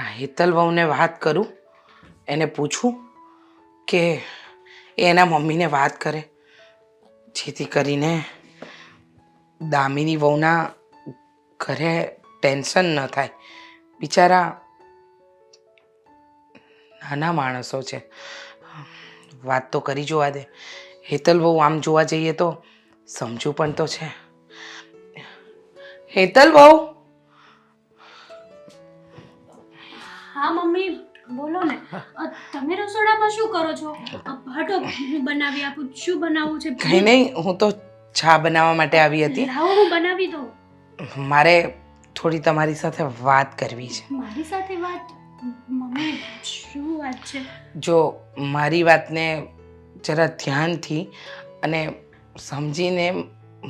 હા, હેતલ વહુને વાત કરું. એને પૂછું કે એ એના મમ્મીને વાત કરે. જેથી કરીને દામિની વહુના ઘરે ટેન્શન ન થાય. બિચારા નાના માણસો છે. વાત તો કરી જોવા દે. હેતલ બહુ આમ જોવા જઈએ તો સમજુ પણ તો છે. હેતલ બહુ હા મમ્મી બોલો ને. તમે રસોડામાં શું કરો છો? હટો હું બનાવી આપું. શું બનાવવું છે? કઈ નહીં હું તો ચા બનાવવા માટે આવી હતી. લાવો હું બનાવી દઉં. મારે થોડી તમારી સાથે વાત કરવી છે. મારી સાથે વાત? મમ્મી શું વાત છે? જો મારી વાતને જરા ધ્યાનથી અને સમજીને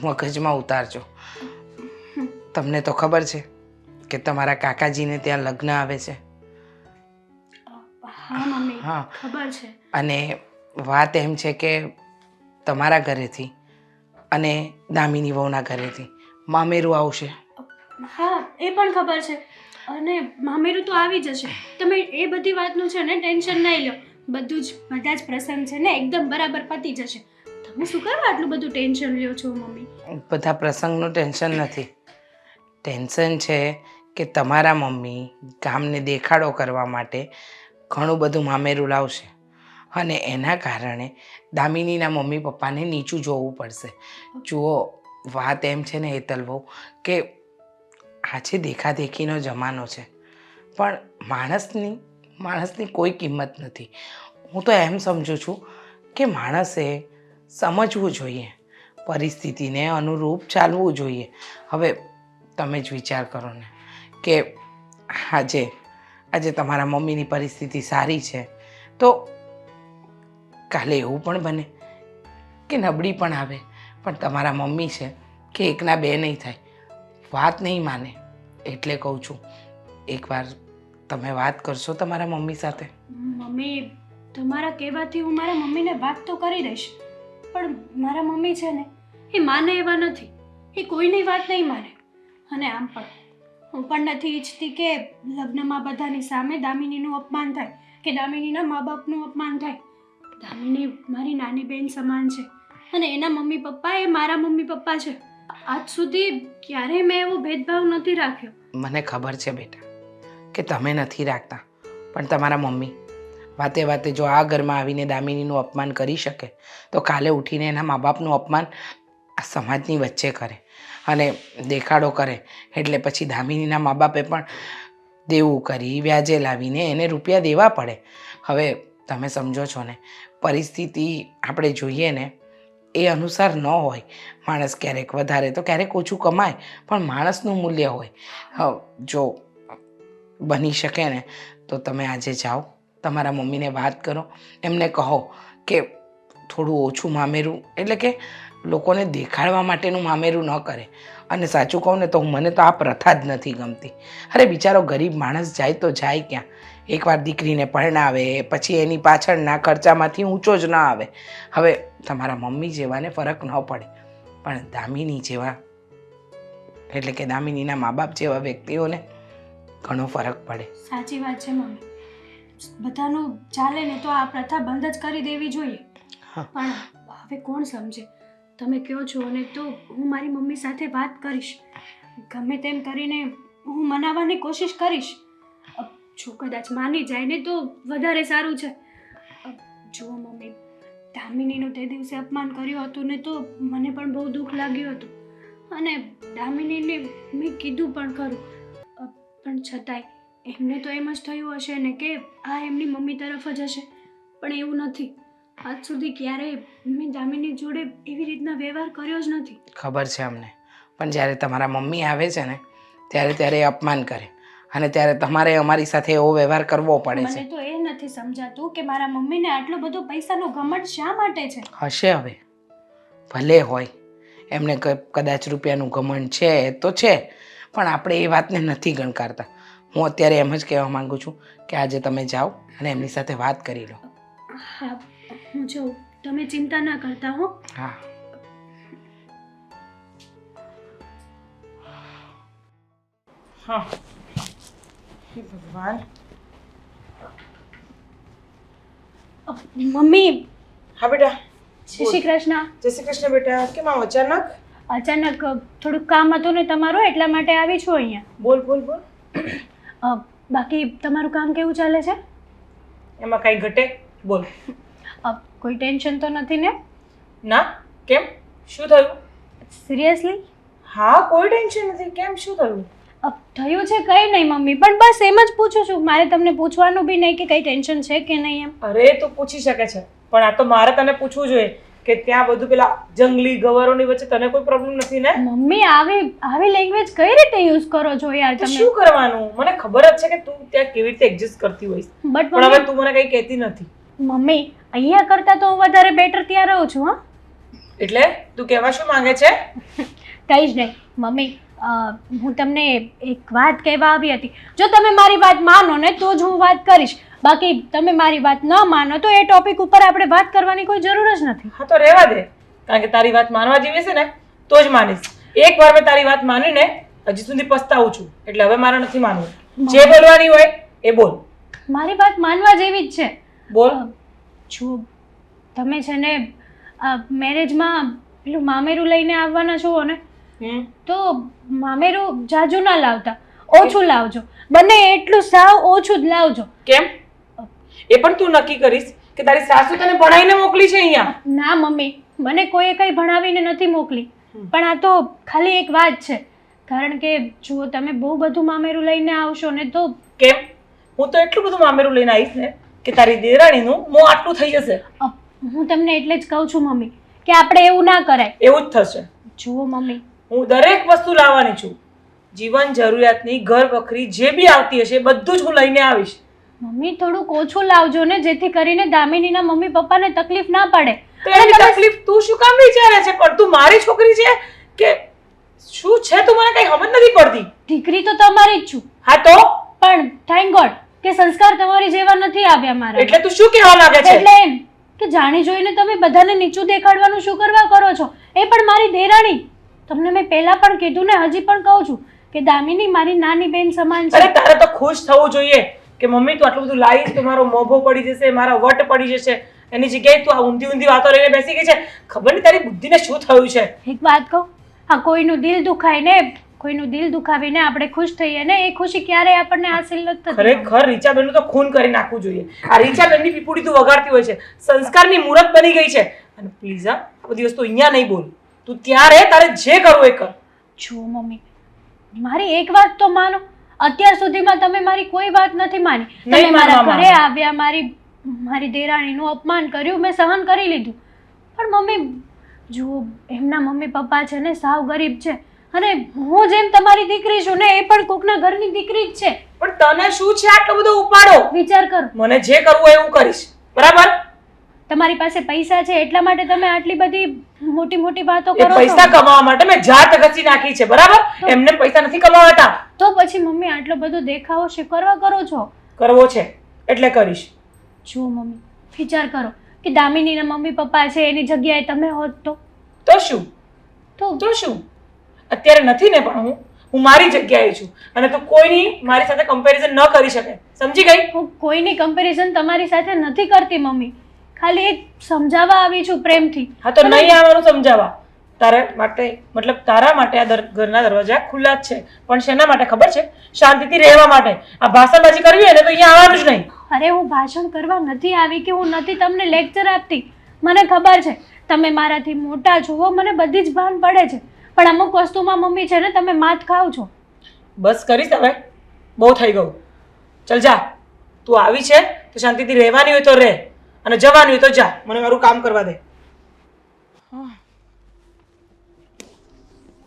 મગજમાં ઉતારજો. તમને તો ખબર છે કે તમારા કાકાજીને ત્યાં લગ્ન આવે છે. હા. ખબર છે. અને વાત એમ છે કે તમારા ઘરેથી અને દામિની વહુના ઘરેથી. મામેરું આવશે. હા એ પણ ખબર છે. અને મામેરું તો આવી જશે. તમે એ બધી વાતનું છે ને ટેન્શન નહીં લો. બધું જ બધા જ પ્રસંગ છે ને એકદમ બરાબર પતી જશે. તમે શું કરવા આટલું બધું ટેન્શન લ્યો છો મમ્મી? બધા પ્રસંગનું ટેન્શન નથી. ટેન્શન છે કે તમારા મમ્મી ગામને દેખાડો કરવા માટે ઘણું બધું મામેરું લાવશે. અને એના કારણે દામિનીના મમ્મી પપ્પાને નીચું જોવું પડશે. જુઓ, વાત એમ છે ને હેતલ બહુ, કે આજે દેખાદેખીનો જમાનો છે. પણ માણસની માણસની કોઈ કિંમત નથી. હું તો એમ સમજુ છું કે માણસે સમજવું જોઈએ, પરિસ્થિતિને અનુરૂપ ચાલવું જોઈએ. હવે તમે જ વિચાર કરો ને, કે આજે આજે તમારા મમ્મીની પરિસ્થિતિ સારી છે. તો કાલે એવું પણ બને કે નબળી પણ આવે. પણ તમારા મમ્મી છે કે એકના બે નહીં થાય. વાત નહીં માને. એટલે કહું છું, એકવાર તમે વાત કરશો તમારા મમ્મી સાથે. મમ્મી, તમારા કહેવાથી હું મારા મમ્મીને વાત તો કરી દઈશ. પણ મારા મમ્મી છે ને, એ માને એવા નથી. એ કોઈની વાત નહીં માને. અને આમ પણ. હું પણ નથી ઈચ્છતી કે લગ્નમાં બધાની સામે દામિનીનું અપમાન થાય, કે દામિનીના મા બાપનું અપમાન થાય. દામિની મારી નાની બહેન સમાન છે અને એના મમ્મી પપ્પા એ મારા મમ્મી પપ્પા છે. આજ સુધી ક્યારેય મેં એવો ભેદભાવ નથી રાખ્યો. મને ખબર છે બેટા, કે તમે નથી રાખતા, પણ તમારા મમ્મી વાતે વાતે જો આ ઘરમાં આવીને દામિનીનું અપમાન કરી શકે, તો કાલે ઉઠીને એના મા બાપનું અપમાન આ સમાજની વચ્ચે કરે અને દેખાડો કરે. એટલે પછી દામિનીના મા બાપે પણ દેવું કરી, વ્યાજે લાવીને એને રૂપિયા દેવા પડે. હવે તમે સમજો છો ને, પરિસ્થિતિ આપણે જોઈએ ને, એ અનુસાર ન હોય. માણસ ક્યારેક વધારે તો ક્યારેક ઓછું કમાય, પણ માણસનું મૂલ્ય હોય. જો બની શકે ને, તો તમે આજે જાઓ, તમારા મમ્મીને વાત કરો, એમને કહો કે થોડું ઓછું મામેરું, એટલે કે લોકોને દેખાડવા માટેનું મામેરું ન કરે. અને સાચું કહું ને તો મને તો આ પ્રથા જ નથી ગમતી. અરે બિચારો ગરીબ માણસ જાય તો જાય ક્યાં? એકવાર દીકરીને પરણાવે પછી એની પાછળના ખર્ચામાંથી ઊંચો જ ના આવે. હવે તમારા મમ્મી જેવાને ફરક ન પડે. પણ દામિની જેવા એટલે કે દામિનીના મા બાપ જેવા વ્યક્તિઓને ઘણો ફરક પડે. સાચી વાત છે મમ્મી. બધાનું ચાલે ને તો આ પ્રથા બંધ જ કરી દેવી જોઈએ. પણ હવે કોણ સમજે? તમે કહો છો અને તો હું મારી મમ્મી સાથે વાત કરીશ. ગમે તેમ કરીને હું મનાવવાની કોશિશ કરીશ. જો કદાચ માની જાય ને તો વધારે સારું છે. જુઓ મમ્મી, દામિનીનું તે દિવસે અપમાન કર્યું હતું ને તો મને પણ બહુ દુઃખ લાગ્યું હતું. અને દામિનીને મેં કીધું પણ ખરું. પણ છતાંય એમને તો એમ જ થયું હશે ને કે આ એમની મમ્મી તરફ જ હશે. પણ એવું નથી. આજ સુધી ક્યારેય મેં દામિની જોડે એવી રીતના વ્યવહાર કર્યો જ નથી. ખબર છે અમને. પણ જ્યારે તમારા મમ્મી આવે છે ને ત્યારે ત્યારે એ અપમાન કરે. અને ત્યારે તમારે અમારી સાથે એવો વ્યવહાર કરવો પડે મને છે. તો એ નથી સમજાતું કે મારા મમ્મીને આટલો બધો પૈસાનો ઘમંડ શા માટે છે? હશે હવે. ભલે હોય. એમને કદાચ રૂપિયાનું ઘમંડ છે તો છે. પણ આપણે એ વાતને નથી ગણકારતા. હું અત્યારે એમ જ કહેવા માંગુ છું કે આજે તમે જાઓ અને એમની સાથે વાત કરી લો. હા હું જઉં. તમે ચિંતા ના કરતા હો. હા. હા. ભગવાન. મમ્મી. હા બેટા. જય શ્રી કૃષ્ણ. જય શ્રી કૃષ્ણ બેટા. કેમ આમ અચાનક? અચાનક થોડુંક કામ હતું ને તમારું એટલા માટે આવી છું અહીંયા. બોલ બોલ બોલ. બાકી તમારું કામ કેવું ચાલે છે? એમાં કાંઈ ઘટે? બોલ. કોઈ ટેન્શન તો નથી ને? ના કેમ? શું થયું? સિરિયસલી હા કોઈ ટેન્શન નથી. કેમ? શું થયું? થયું છે કંઈ નહીં મમ્મી. પણ બસ એમ જ પૂછું છું. મારે તમને પૂછવાનું બી નહીં કે કંઈ ટેન્શન છે કે નહીં એમ? અરે તું પૂછી શકે છે. પણ આ તો મારે તને પૂછવું જોઈએ કે ત્યાં બધું પેલા જંગલી ગવરોની વચ્ચે તને કોઈ પ્રોબ્લેમ નથી ને? મમ્મી આવી આવી લેંગ્વેજ કઈ રીતે યુઝ કરો છો યાર તમે? શું કરવાનું? મને ખબર જ છે કે તું ત્યાં કેવી રીતે એડજસ્ટ કરતી હોઈશ. બટ પણ હવે તું મને કંઈ કહેતી નથી. મમ્મી અહીંયા કરતાં તો હું વધારે બેટર ત્યાં રહું છું હા. એટલે તું કહેવા શું માંગે છે? કંઈ જ નહીં. મમ્મી હું તમને એક વાત કહેવા આવી હતી. જો તમે મારી વાત માનો ને તો જ હું વાત કરીશ. બાકી તમે મારી વાત ન માનો તો એ ટોપિક ઉપર આપણે વાત કરવાની કોઈ જરૂર જ નથી. હા તો રહેવા દે. કારણ કે તારી વાત માનવા જેવી છે ને તો જ માનીશ. એક વાર મેં તારી વાત માની ને હજી સુધી પસ્તાવું છું. એટલે હવે મારે નથી માનવું. જે બોલવાની હોય એ બોલ. મારી વાત માનવા જેવી જ છે. બોલ. જો તમે છે ને મેરેજમાં પેલું મામેરું લઈને આવવાના છો ને તો મામેરું જાજુ ના લાવતા ઓછું લાવજો. બને એટલું સાવ ઓછું જ લાવજો. કેમ? એ પણ તું નક્કી કરીશ કે તારી સાસુ તને ભણાવીને મોકલી છે અહીંયા? ના મમ્મી મને કોઈએ કંઈ ભણાવીને નથી મોકલી. પણ આ તો ખાલી એક વાત છે. કારણ કે જો તમે બહુ બધું મામેરું લઈને આવશો ને તો કેમ? હું તો એટલું બધું મામેરું લઈને આવીશ ને. કે તારી દેરાણીનું મોં આટલું થઈ જશે. અ, હું તમને એટલે જ કહું છું મમ્મી કે આપણે એવું ના કરાય. એવું જ થશે. જુઓ મમ્મી. હું દરેક વસ્તુ લાવવાની છું. જીવન જરૂરિયાતની ઘર વખરી જે બી આવતી હશે બધું જ હું લઈને આવીશ. મમ્મી થોડુંક ઓછું લાવજો ને જેથી કરીને દામિનીના મમ્મી પપ્પાને તકલીફ ના પડે. તો એની તકલીફ તું શું કામ વિચારે છે? પણ તું મારી છોકરી છે કે શું છે તું? મને કઈ સમજ નથી પડતી. દીકરી તો તમારી જ છું. હા તો? પણ થેન્ક ગોડ કે સંસ્કાર તમારી જેવા નથી આવ્યા મારા. એટલે તું શું કહેવા માંગે છે? એટલે એમ કે જાણી જોઈને તમે બધાને નીચું દેખાડવાનું શું કરવા કરો છો? એ પણ મારી દેરાણી. તમને મેં પહેલા પણ કીધું ને હજી પણ કહું છું કે દામિની મારી નાની બેન સમાન અરે છે તારે તો ખુશ થવું જોઈએ કે મમ્મી તું આટલું બધું લાવીશ તો મારો મોભો પડી જશે મારા વટ પડી જશે એની જગ્યાએ તું આ ઊંધી ઊંધી વાતો લઈને બેસી ગઈ છે. ખબર નહીં તારી બુદ્ધિને શું થયું છે? એક વાત કહું આ કોઈનું દિલ દુખાય ને કોઈનું દિલ દુખાવીને આપણે ખુશ થઈએ ને એ ખુશી ક્યારે આપણને હાસિલ નથી થતી. ખરેખર રીચાબેનનું તો ખૂન કરી નાખવું જોઈએ. આ રીચાબેનની પીપુડી તું વગાડતી હોય છે. સંસ્કારની મૂરત બની ગઈ છે. અને પ્લીઝ આ બધી વસ્તુ અહીંયા નહીં બોલ. તું ત્યારે તારે જે કરવું એ કર. જો મમ્મી મારી એક વાત તો માનો. અત્યાર સુધીમાં તમે મારી કોઈ વાત નથી માની. તમે મારા ઘરે આવ્યા મારી મારી દેરાણીનું અપમાન કર્યું મેં સહન કરી લીધું. પણ મમ્મી જુઓ એમના મમ્મી પપ્પા છે ને સાવ ગરીબ છે. અને હું જેમ તમારી દીકરી છું ને એ પણ કોકના ઘરની દીકરી જ છે. પણ તને શું છે આટલો બધો ઉપાડો? વિચાર કર. મને જે કરવું હોય હું કરીશ. બરાબર? તમારી પાસે પૈસા છે એટલા માટે તમે આટલી બધી મોટી મોટી વાતો કરો પૈસા કમાવા માટે મેં જાત ઘસી નાખી છે બરાબર? એમને પૈસા નથી કમાવાતા તો પછી મમ્મી આટલો બધો દેખાવો સ્વીકારવા કરો છો? કરવો છે એટલે કરીશ. જુઓ મમ્મી વિચાર કરો કે દામિનીના મમ્મી પપ્પા છે એની જગ્યાએ તમે હોત તો? તો શું? તો તો શું? અત્યારે નથી ને પણ હું હું મારી જગ્યાએ છું. અને તું કોઈની મારી સાથે કમ્પેરિઝન ન કરી શકે. સમજી ગઈ? હું કોઈની કમ્પેરિઝન તમારી સાથે નથી કરતી મમ્મી. ખાલી એક સમજાવવા આવી છું પ્રેમથી. હા તો નહીં આવવાનું સમજાવવા. તારા માટે મતલબ તારા માટે આ ઘરના દરવાજા ખુલ્લા જ છે. પણ શેના માટે ખબર છે? શાંતિથી રહેવા માટે. આ ભાષણબાજી કરવી હોય ને તો અહીંયા આવવાનું જ નહીં. અરે હું ભાષણ કરવા નથી આવી કે હું નથી તમને લેક્ચર આપતી. મને ખબર છે. તમે મારાથી મોટા છો મને બધી જ ભાન પડે છે. પણ અમુક વસ્તુમાં મમ્મી છે ને તમે માત ખાવ છો. બસ કરીશ હવે. બહુ થઈ ગયું. ચલ જા. તું આવી છે તો શાંતિથી રહેવાની હોય તો રહે. અને જવાની હોય તો જા. મને મારું કામ કરવા દે.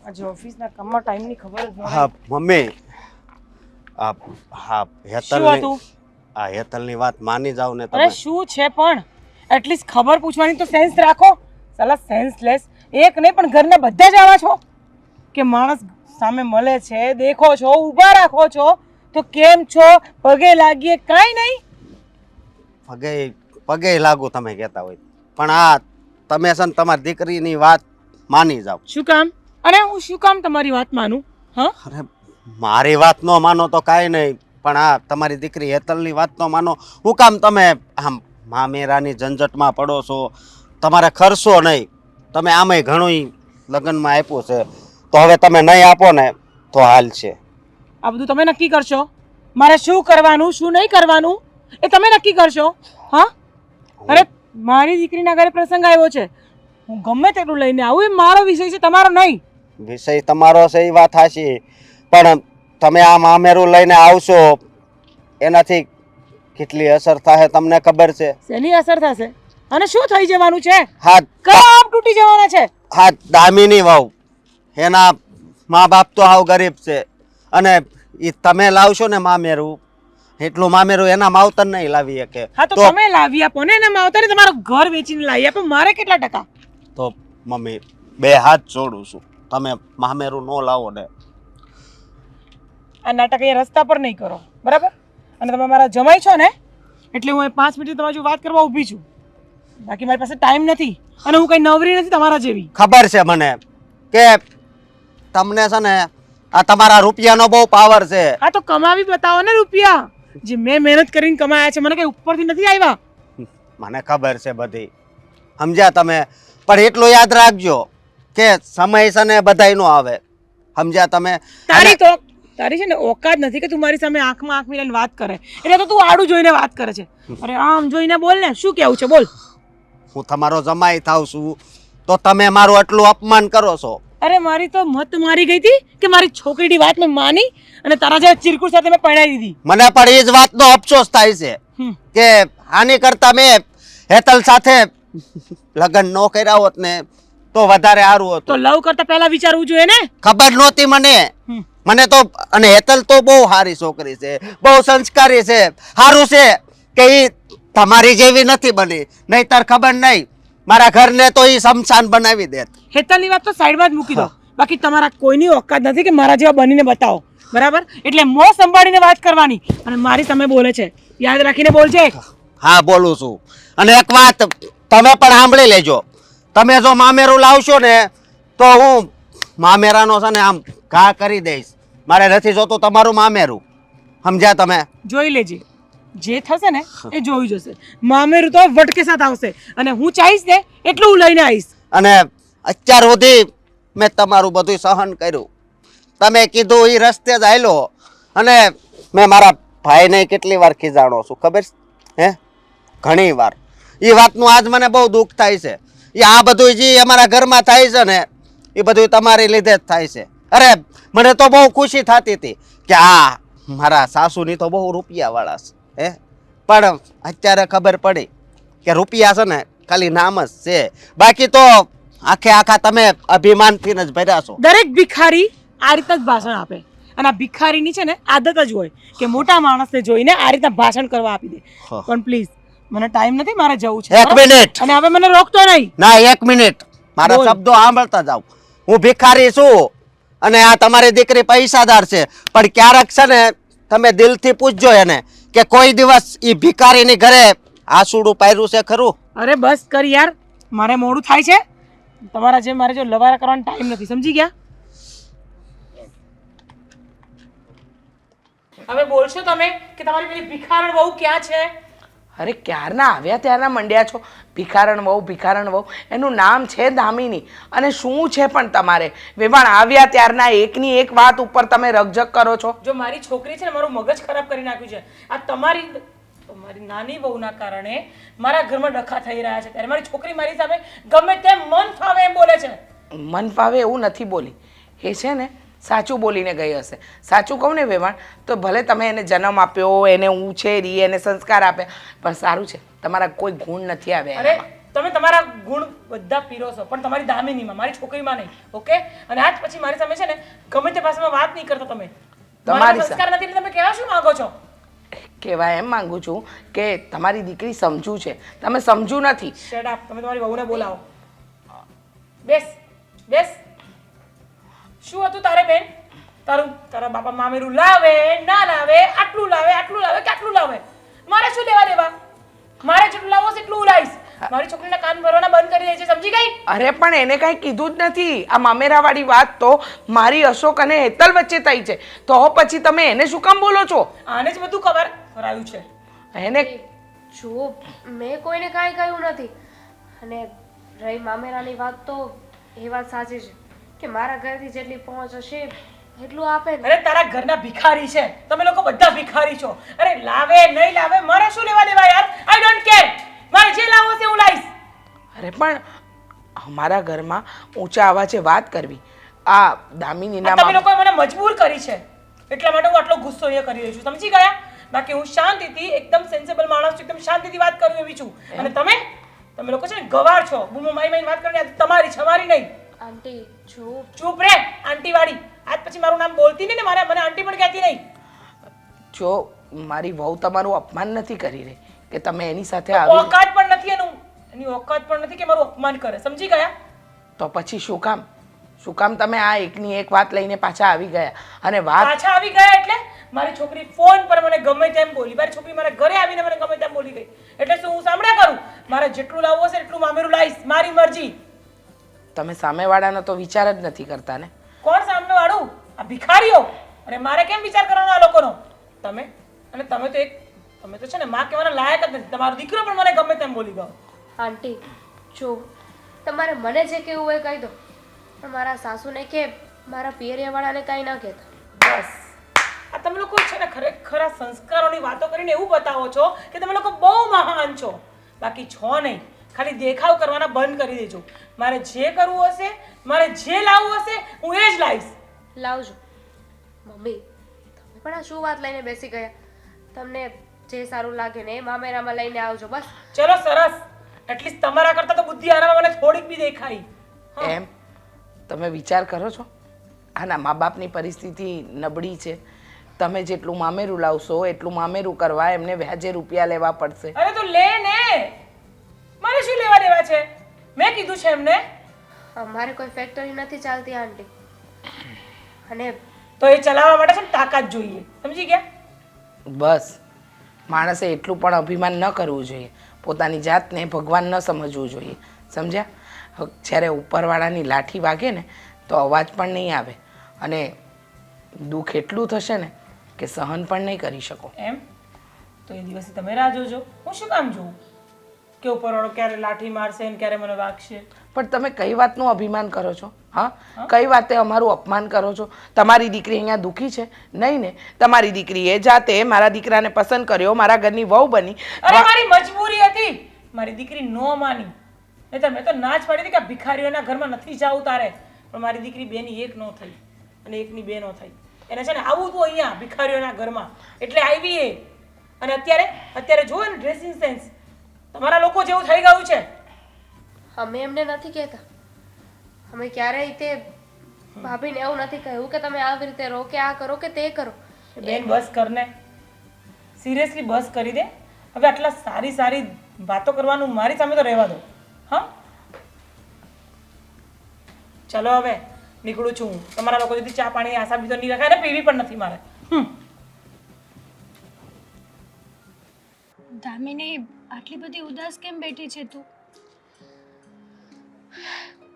આજે ઓફિસના કામમાં ટાઈમની ખબર જ ન હા મમ્મી. આ હા શું હેતલની આ હેતલની વાત માની જાવ ને અરે તમે શું છે પણ? એટલીસ્ટ ખબર પૂછવાની તો સેન્સ રાખો. સાલા સેન્સલેસ એક નહીં પણ ઘરના બધા જ આવા છો? કે માણસ સામે મળે છે દેખો છો ઊભા રાખો છો તો કેમ છો? પગે લાગીએ કાંઈ નહીં. પગે પગે લાગુ તમે કહેતા હોય. પણ આ તમે છે ને તમારી દીકરીની વાત માની જાઓ. શું કામ? અને હું શું કામ તમારી વાત માનું? હા? અરે મારી વાત ન માનો તો કાંઈ નહીં પણ આ તમારી દીકરી હેતલની વાત તો માનો. હું કામ તમે આમ મામેરાની ઝંઝટમાં પડો છો? તમારે ખર્ચો નહીં. તમે આમાંય ઘણું લગ્નમાં આપ્યું છે. તો હવે તમે નહીં આપો ને તો હાલ છે. આ બધું તમે નક્કી કરશો? મારે શું કરવાનું શું નહીં કરવાનું? એ તમે નક્કી કરશો? હા? અરે મારી દીકરીના ઘરે પ્રસંગ આવ્યો છે. હું ગમે તેટલું લઈને આવું એ મારો વિષય છે તમારો નહીં. વિષય તમારો છે એ વાત હાશી પણ તમે આ મામેરું લઈને આવશો એનાથી કેટલી અસર થશે તમને ખબર છે? શેની અસર થશે? અને શું થઈ જવાનું છે? હા કયા આપ તૂટી જવાના છે? હા દામિની વહુ. એના મા બાપ તો હાવ ગરીબ છે. અને એ તમે લાવશો ને મામેરું એટલું મામેરું એના માવતર નહીં લાવી શકે. હા તો તમે લાવી આપો ને એના માવતર તમારું ઘર વેચીને લાવી આપો. મારે કેટલા ટકા? તો મમ્મી બે હાથ જોડું છું. તમે મામેરું નો લાવો ને. આ નાટક અહીંયા રસ્તા પર નહીં કરો. બરાબર? અને તમે મારા જમાઈ છો ને એટલે હું પાંચ મિનિટ તમારી વાત કરવા ઊભી છું. બાકી મારી પાસે ટાઈમ નથી અને હું કઈ નવરી નથી તમારા જેવી. ખબર છે મને કે તમને છે ને આ તમારા રૂપિયાનો બહુ પાવર છે. આ તો કમાવી બતાવો ને રૂપિયા. જે મેં મહેનત કરીને કમાયા છે મને કઈ ઉપરથી નથી આવ્યા? મને ખબર છે બધી. સમજ્યા તમે? પણ એટલું યાદ રાખજો કે સમય છે ને બધાય નો આવે. સમજ્યા તમે? તારી તો તારી છે ને ઓકાત નથી કે તું મારી સામે આંખમાં આંખ મિલાઈને વાત કરે. એટલે તો તું આડું જોઈને વાત કરે છે. અરે આમ જોઈને બોલ ને શું કેવું છે? બોલ. હું તમારો જમાઈ થાવ છું. તો તમે મારું આટલું અપમાન કરો છો. અરે મારી તો મત મારી ગઈ હતી કે મારી છોકરીની વાત મેં માની અને તારા જે ચિરકુટ સાથે મેં પરણાવી દીધી. મને પણ એ જ વાતનો અફસોસ થાય છે કે આની કરતા મેં હેતલ સાથે લગ્ન ન કર્યા હોત ને તો વધારે સારું તો લવ કરતા પહેલા વિચારવું જોઈએ ને? ખબર નહોતી મને. મને તો અને હેતલ તો બહુ સારી છોકરી છે બહુ સંસ્કારી છે સારું છે કે એ તમારી જેવી નથી બની. નહીતર ખબર નહીં. મારા ઘરને તો એ શમશાન બનાવી દેત. હેતલની વાત તો સાઈડમાં જ મૂકી દો. બાકી તમારા કોઈની ઓકાત નથી કે મારા જેવા બનીને બતાવો. બરાબર? એટલે મોં સંભાળીને વાત કરવાની. અને મારી સામે બોલે છે. યાદ રાખીને બોલજે. હા બોલું છું. અને એક વાત તમે પણ સાંભળી લેજો. તમે જો મામેરું લાવશો ને તો હું મામેરાનો છે ને આમ ઘા કરી દઈશ. મારે નથી જોતું તમારું મામેરું. સમજ્યા તમે? જોઈ લેજે. જે થશે ને એ જોઈ જશે. મામેરું તો વટકે સાથ આવશે. અને હું ચાહીશ ને એટલું હું લઈને આવીશ. અને અત્યાર સુધી મેં તમારું બધું સહન કર્યું. તમે કીધું એ રસ્તે જ આવેલો અને મેં મારા ભાઈને કેટલી વાર ખીજાણો છું ખબર હે? ઘણી વાર. એ વાતનું આજ મને બહુ દુઃખ થાય છે. એ આ બધું જે અમારા ઘરમાં થાય છે ને એ બધું તમારી લીધે જ થાય છે. અરે મને તો બહુ ખુશી થતી હતી કે આ મારા સાસુની તો બહુ રૂપિયાવાળા છે. હે? પણ અત્યારે ખબર પડી કે રૂપિયા છે ને ખાલી નામ જ છે. બાકી તો આખે આખા તમે અભિમાનથી જ ભર્યા છો. દરેક ભિખારી આ રીતના જ ભાષણ આપે. અને આ ભિખારીની છે ને આદત જ હોય કે મોટા માણસને જોઈને આ રીતના ભાષણ કરવા આપી દે. પણ પ્લીઝ મને ટાઈમ નથી મારે જવું છે. એક મિનિટ અને હવે મને રોકતો નહીં. ના એક મિનિટ મારા. શબ્દો સાંભળતા જાવ હું ભિખારી છું અને આ તમારી દીકરી પૈસાદાર છે. પણ ક્યારેક છે ને તમે દિલથી પૂછજો એને કે કોઈ દિવસ એ ભિખારીની ઘરે આસુડું પાયરું છે ખરું? અરે બસ કર યાર. મારે મોડું થાય છે. તમારા જે મારે જો લવારા કરવાનો ટાઈમ નથી. સમજી ગયા? હવે બોલશો તમે કે તમારી પેલી ભિખારણ બહુ ક્યાં છે? અરે ક્યારના આવ્યા ત્યારના મંડ્યા છો? ભિખારણ વહુ ભિખારણ વહુ. એનું નામ છે દામિની. અને શું છે પણ તમારે? વેવાણ આવ્યા ત્યારના એકની એક વાત ઉપર તમે રગજગ કરો છો? જો મારી છોકરી છે ને મારું મગજ ખરાબ કરી નાખ્યું છે. આ તમારી મારી નાની વહુના કારણે મારા ઘરમાં ડખા થઈ રહ્યા છે. ત્યારે મારી છોકરી મારી સામે ગમે તેમ મન ફાવે એમ બોલે છે. મન ફાવે એવું નથી બોલી. એ છે ને સાચું બોલીને ગઈ હશે. સાચું કહું ને વેવાણ તો ભલે તમે એને જન્મ આપ્યો એને ઉછેરી એને સંસ્કાર આપ્યા પણ સારું છે. તમારા કોઈ ગુણ નથી આવ્યા અરે તમે તમારા ગુણ બધા પીરોશો પણ તમારી દામિનીમાં મારી છોકરીમાં નહીં ઓકે? અને આજ પછી મારી સામે છે ને ગમે તે ભાષામાં વાત નહીં કરતા તમે. તમારી સંસ્કાર નથી તમે કેવા શું માંગો છો? કહેવા એમ માંગુ છું કે તમારી દીકરી સમજુ છે. તમે સમજુ નથી. શેડ આપ તમે તમારી વહુને બોલાવો. બેસ બેસ. શું હતું તારે બેન? તારું તારા બાપા મામેરું લાવે ના લાવે આટલું લાવે આટલું લાવે કે આટલું લાવે? મારે શું લેવા દેવા? મારે જેટલું લાવો એટલું લાવીશ મારી છોકરીના કાન ભરવાના બંધ કરી દે છે સમજી ગઈ? અરે પણ એને કાંઈ કીધું જ નથી. આ મામેરાવાળી વાત તો મારી અશોક અને હેતલ વચ્ચે થઈ છે. તો પછી તમે એને શું કામ બોલો છો? આને જ બધું ખબર કરાયું છે. એને જો મેં કોઈને કાંઈ કહ્યું નથી. અને રહી મામેરાની વાત તો એ વાત સાચી છે. કે મારા ઘરેથી જેટલી પહોંચ હશે એટલું આપે ને. અરે તારા ઘરના ભિખારી છે. તમે લોકો બધા ભિખારી છો. અરે લાવે નહીં લાવે મારે શું લેવા દેવા યાર? આઈ ડોન્ટ કેર મારે જે લાવો છે હું લાવીશ. અરે પણ અમારા ઘરમાં ઊંચા અવાજે વાત કરવી. આ દામિનીના તમે લોકોએ મને મજબૂર કરી છે. એટલા માટે હું આટલો ગુસ્સો અહીંયા કરી રહી છું. સમજી ગયા? બાકી હું શાંતિથી એકદમ સેન્સેબલ માણસ છું એકદમ શાંતિથી વાત કરું એવી છું. અને તમે તમે લોકો છે ને ગવાર છો. બૂમો માઈ માઈ વાત કરવાની તમારી છે મારી નહીં. આંટી ચૂપ. ચૂપ રે આંટી વાળી આજ પછી મારું નામ બોલતી નહીં ને મારે મને આંટી પણ કહેતી નહીં. જો મારી વહુ તમારું અપમાન નથી કરી રહી કે તમે એની સાથે આવી ઓકાત પણ નથી એનું. એની ઓકાત પણ નથી કે મારું અપમાન કરે. સમજી ગયા? તો પછી શું કામ? શું કામ તમે આ એકની એક વાત લઈને પાછા આવી ગયા? અને વાત પાછા આવી ગયા એટલે મારી છોકરી ફોન પર મને ગમે તેમ બોલી. મારી છોકરી મારા ઘરે આવીને મને ગમે તેમ બોલી ગઈ. એટલે શું હું સાંભળ્યા કરું? મારે જેટલું લાવવું હશે એટલું મામેરું લાવીશ મારી મરજી. તમે સામેવાળાનો તો વિચાર જ નથી કરતા ને? કોણ સામેવાળું? આ ભિખારીઓ. અને મારે કેમ વિચાર કરવાનો આ લોકોનો? તમે? અને તમે તો એક તમે તો છે ને માં કહેવાના લાયક જ નથી. તમારો દીકરો પણ મને ગમે તેમ બોલી ગયો આંટી જો તમારે મને જે કહેવું હોય કહી દો. પણ મારા સાસુને કે મારા પિયરિયાવાળાને કાંઈ ન કહેતા. બસ. આ તમે લોકો છે ને ખરેખર આ સંસ્કારોની વાતો કરીને એવું બતાવો છો કે તમે લોકો બહુ મહાન છો. બાકી છો નહીં. ખાલી દેખાવ કરવાના બંધ કરી દેજો. મારે જે કરવું હશે મારે જે લાવવું હશે હું એ જ લાવીશ. લાવજો. મમ્મી તમે પણ આ શું વાત લઈને બેસી ગયા? તમને જે સારું લાગે ને એ મામેરામાં લઈને આવજો બસ. ચલો સરસ. એટલીસ્ટ તમારા કરતાં તો બુદ્ધિ આનામાં મને થોડીક બી દેખાઈ એમ? તમે વિચાર કરો છો? આના મા બાપની પરિસ્થિતિ નબળી છે. તમે જેટલું મામેરું લાવશો એટલું મામેરું કરવા એમને વ્યાજે રૂપિયા લેવા પડશે. અરે તો લે ને. મારે શું લેવા દેવા છે? મેં કીધું છે એમને? અમારે કોઈ ફેક્ટરી નથી ચાલતી આંટી. અને તો એ ચલાવવા માટે છે ને તાકાત જોઈએ. સમજી ગયા? બસ. માણસે એટલું પણ અભિમાન ન કરવું જોઈએ. પોતાની જાતને ભગવાન ન સમજવું જોઈએ. સમજ્યા? જ્યારે ઉપરવાળાની લાઠી વાગે ને તો અવાજ પણ નહીં આવે. અને દુઃખ એટલું થશે ને કે સહન પણ નહીં કરી શકો. એમ? તો એ દિવસે તમે રાહ જોજો. હું શું કામ જોઉં? કે ઉપરવાળો ક્યારે લાઠી મારશે ને ક્યારે મને વાગશે? પણ તમે કઈ વાતનું અભિમાન કરો છો? હા? કઈ વાતે અમારું અપમાન કરો છો? તમારી દીકરી અહીંયા દુઃખી છે? નહીં ને. તમારી દીકરીએ જાતે મારા દીકરાને પસંદ કર્યો મારા ઘરની વહુ બની. અરે મારી મજબૂરી હતી. મારી દીકરી નો માની. નહીતર મેં તો ના જ પાડી હતી કે ભિખારીઓના ઘરમાં નથી જાવું તારે. પણ મારી દીકરી બેની એક નો થઈ. અને એકની બે નો થઈ. એને છે ને આવું તું અહીંયા ભિખારીઓના ઘરમાં. એટલે આવી એ અને અત્યારે અત્યારે જુઓ ને ડ્રેસિંગ સેન્સ તમારા લોકો જેવું થઈ ગયું છે? અમે એમને નથી કહેતા. અમે ક્યારેય તે ભાભીને એવું નથી કહ્યું કે તમે આવી રીતે રહો કે આ કરો કે તે કરો. બેન બસ કરને. સિરિયસલી બસ કરી દે. હવે આટલા સારી સારી વાતો કરવાનું મારી સામે તો રહેવા દો. હા? ચલો હવે નીકળું છું તમારા લોકો સુધી ચા પાણી આશા બી તો નહીં રખાય ને પીવી પણ નથી મારે. હમ. દામિની આટલી બધી ઉદાસ કેમ બેઠી છે તું?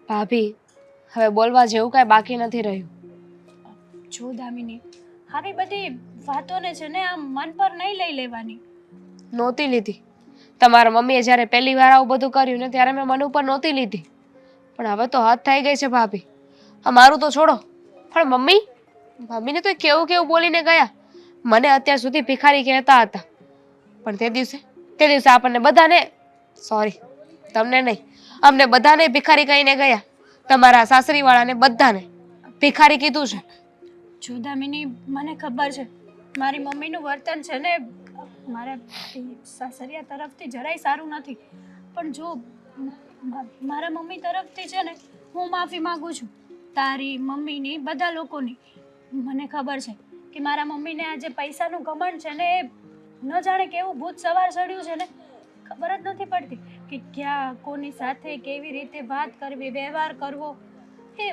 ભાભી હવે બોલવા જેવું કાંઈ બાકી નથી રહ્યું. જો દામિની આવી બધી વાતોને છે ને આમ મન પર નહીં લઈ લેવાની. નહોતી લીધી. તમારા મમ્મીએ જ્યારે પહેલી વાર આવું બધું કર્યું ને ત્યારે મેં મન ઉપર નહોતી લીધી. પણ હવે તો હદ થઈ ગઈ છે ભાભી. આ મારું તો છોડો. પણ મમ્મી મમ્મીને તો કેવું કેવું બોલીને ગયા. મને અત્યાર સુધી ભિખારી કહેતા હતા. પણ તે દિવસે તે દિવસે આપણને બધાને સોરી તમને નહીં, અમને બધાને ભિખારી કહીને ગયા. તમારા સાસરીવાળાને બધાને ભિખારી કીધું છે. જો દામિની મને ખબર છે. મારી મમ્મીનું વર્તન છે ને, મારા સાસરિયા તરફથી જરાય સારું નથી. પણ જો મારા મમ્મી તરફથી છે ને, હું માફી માગું છું. તારી મમ્મીની, બધા લોકોની. મને ખબર છે કે મારા મમ્મીને આ જે પૈસાનું ઘમંડ છે ને, એ ન જાણે કેવું ભૂત સવાર ચડ્યું છે ને? ખબર જ નથી પડતી કે ક્યાં, કોની સાથે કેવી રીતે વાત કરવી, વ્યવહાર કરવો. એ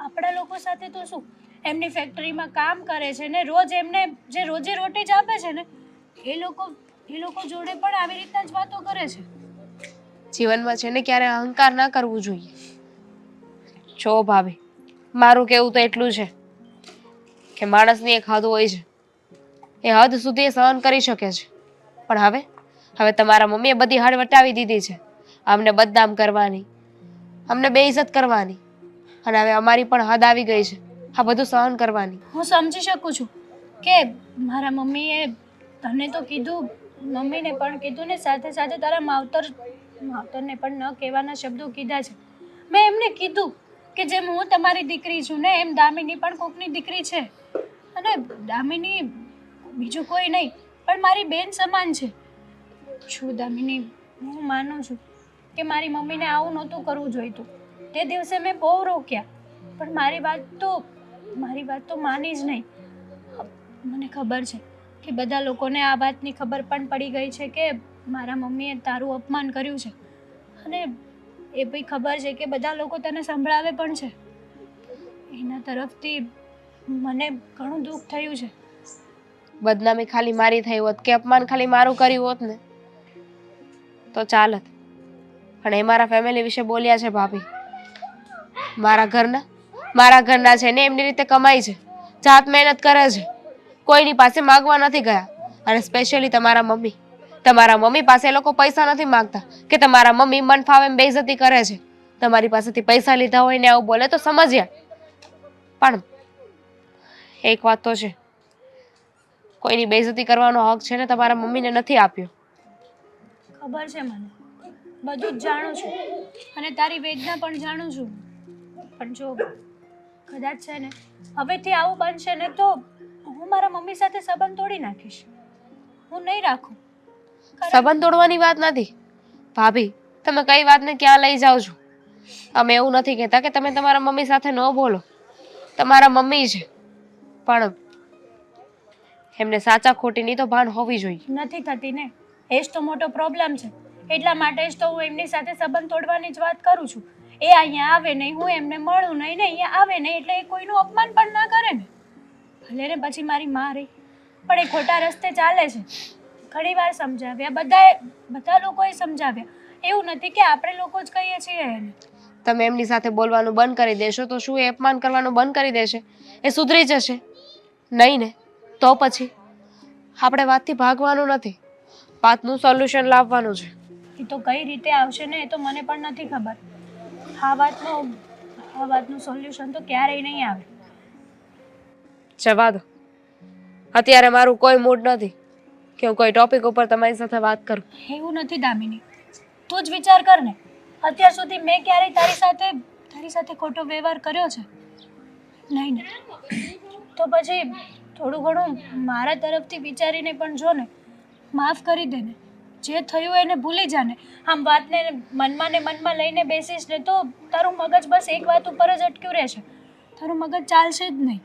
આપણા લોકો સાથે તો શું? એમની ફેક્ટરીમાં કામ કરે છે ને, રોજ એમને જે રોજે રોટી જ આપે છે ને, એ લોકો એ લોકો જોડે પણ આવી રીતના જ વાતો કરે છે. જીવનમાં છે ને ક્યારે અહંકાર ના કરવું જોઈએ. જો ભાભી, મારું કેવું તો એટલું છે કે માણસની એક હદ હોય છે. એ હદ સુધી સહન કરી શકે છે. પણ હવે હવે તમારા મમ્મીએ બધી હાડ વટાવી દીધી છે. અમને બદનામ કરવાની, અમને બેઇજ્જત કરવાની, અને હવે અમારી પણ હદ આવી ગઈ છે. આ બધું સહન કરવાની. હું સમજી શકું છું કે મારા મમ્મીએ તને તો કીધું, મમ્મીને પણ કીધું ને સાથે સાથે તારા માવતર, માવતરને પણ ન કહેવાના શબ્દો કીધા છે. મેં એમને કીધું કે જેમ હું તમારી દીકરી છું ને એમ દામિની પણ કોકની દીકરી છે. અને દામિની બીજું કોઈ નહીં, પણ મારી બેન સમાન છે. છું દામિની, હું માનું છું કે મારી મમ્મીને આવું નહોતું કરવું જોઈતું. તે દિવસે મેં બહુ રોક્યા, પણ મારી વાત તો, મારી વાત તો માની જ નહીં. મને ખબર છે કે બધા લોકોને આ વાતની ખબર પણ પડી ગઈ છે કે મારા મમ્મીએ તારું અપમાન કર્યું છે. અને એ બી ખબર છે કે બધા લોકો તને સંભળાવે પણ છે. એના તરફથી મને ઘણું દુઃખ થયું છે. બદનામી ખાલી મારી થઈ હોત કે અપમાન ખાલી મારું કર્યું હોત ને, તો ચાલત. પણ એ મારા ફેમિલી વિશે બોલ્યા છે ભાભી. મારા ઘરના મારા ઘરના છે ને એમની રીતે કમાય છે. જાત મહેનત કરે છે. કોઈની પાસે માગવા નથી ગયા. અને સ્પેશિયલી તમારા મમ્મી. તમારા મમ્મી પાસે એ લોકો પૈસા નથી માગતા કે તમારા મમ્મી મન ફાવે એમ બેઇજ્જતી કરે છે. તમારી પાસેથી પૈસા લીધા હોય ને આવું બોલે તો સમજ્યા. પણ એક વાત તો છે. કોઈની બેઇજ્જતી કરવાનો હક છે ને તમારા મમ્મીને નથી આપ્યો. ખબર છે મને. બધું જ જાણું છું. અને તારી વેદના પણ જાણું છું. પણ જો કદાચ છે ને હવેથી આવું બનશે ને તો હું મારા મમ્મી સાથે સંબંધ તોડી નાખીશ. હું નહીં રાખું. સંબંધ તોડવાની વાત નથી. ભાભી તમે કઈ વાતને ક્યાં લઈ જાઓ છો? અમે એવું નથી કહેતા કે તમે તમારા મમ્મી સાથે ન બોલો. તમારા મમ્મી છે પણ એમને સાચા ખોટીની તો ભાન હોવી જોઈએ. નથી થતી ને. એ જ તો મોટો પ્રોબ્લેમ છે. એટલા માટે જ તો હું એમની સાથે સંબંધ તોડવાની જ વાત કરું છું. એ અહીંયા આવે નહીં હું એમને મળું નહીં ને અહીંયા આવે નહીં એટલે એ કોઈનું અપમાન પણ ના કરે ને. ભલે ને પછી મારી માં રહી પણ એ ખોટા રસ્તે ચાલે છે. ઘણી વાર સમજાવ્યા બધાએ બધા લોકોએ સમજાવ્યા. એવું નથી કે આપણે લોકો જ કહીએ છીએ એને. તમે એમની સાથે બોલવાનું બંધ કરી દેશો તો શું એ અપમાન કરવાનું બંધ કરી દેશે? એ સુધરી જશે. નહીં ને? તો પછી? આપણે વાતથી ભાગવાનું નથી. વાતનું સોલ્યુશન લાવવાનું છે. એ તો કઈ રીતે આવશે ને એ તો મને પણ નથી ખબર. આ વાતનું આ વાતનું સોલ્યુશન તો ક્યારેય નહીં આવે. જવા દો. અત્યારે મારું કોઈ મૂડ નથી કે હું કોઈ ટોપિક ઉપર તમારી સાથે વાત કરું. એવું નથી દામિની. તું જ વિચાર કર ને. અત્યાર સુધી મેં ક્યારેય તારી સાથે તારી સાથે ખોટો વ્યવહાર કર્યો છે? નહીં. તો પછી થોડું ઘણું મારા તરફથી વિચારીને પણ જો ને, માફ કરી દે ને. જે થયું એને ભૂલી જાને આમ વાતને મનમાં ને મનમાં લઈને બેસીશ ને તો તારું મગજ બસ એક વાત ઉપર જ અટક્યું રહેશે. તારું મગજ ચાલશે જ નહીં.